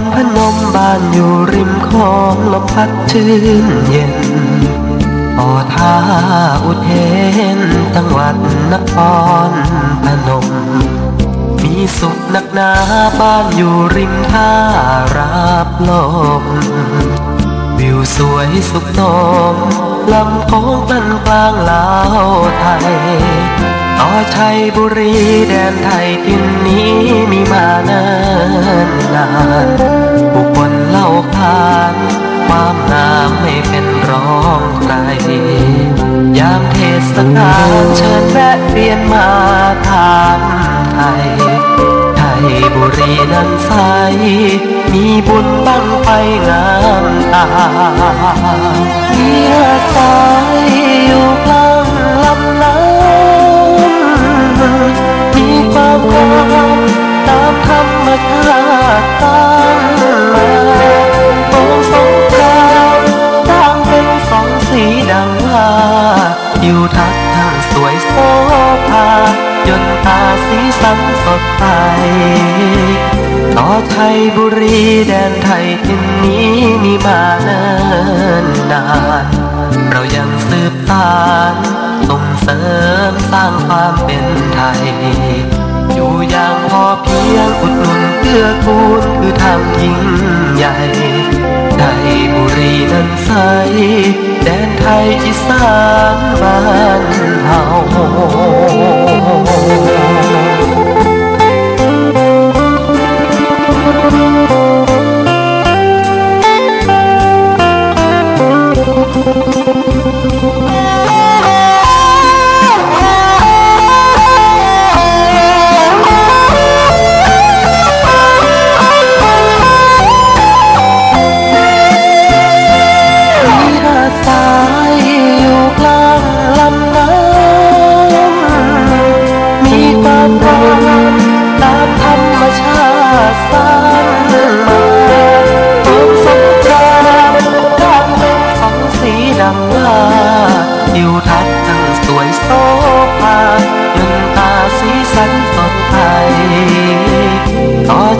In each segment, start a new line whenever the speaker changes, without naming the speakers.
รพนมบ้านอยู่ริมคลองลมพัดชื่นเย็นต่อท่าอุเทนจังหวัดนครพนม มีสุขนักหนาบ้านอยู่ริมท่ารับลม วิวสวยสุขนมลำโพงกลันกลางลาวไทยต่อชัยบุรีแดนไทยทินนี้ มานานนานผู้คนเล่าขานความงามไม่เป็นรองใคร ยามเทศกาลเชิญแวะเวียนมาถามไทย ไทยบุรีนั้นใส มีบุญบังไฟงามตา องสงคราต่างเป็นสองสีดังว่าอยู่ทักทั้งสวยโสภายนตาสีสันสดใสต่อไทยบุรีแดนไทยทินนี้มีมาเนิ่นนาน เรายังสืบสานส่งเสริมสร้างความเป็นไทย อยู่อย่างพอเพียง อกูลคือทำยิ่งใหญ่ไทยบุรีนั้นใส แดนไทยอีสานบ้านเฮา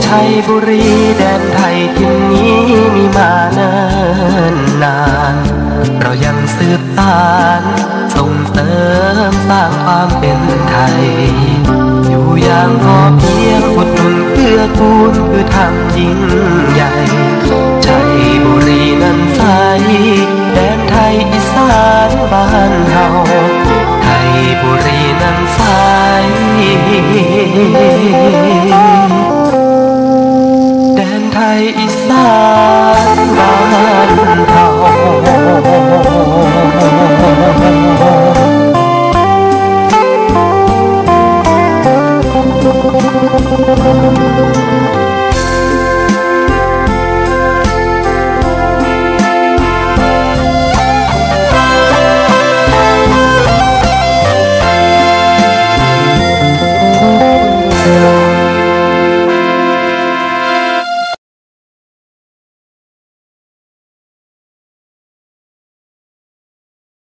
ชัยบุรีแดนไทยที่นี้มีมานิ่นนาน เรายังสืบสานส่งเสริมสร้างความเป็นไทย อยู่อย่างพอเพียงอดหนุนเกื้อกูลคือ ทำยิ่งใหญ่ชัยบุรีนั้นใสแดนไทยอีสานบ้านเฮาไทยบุรีนั้นใส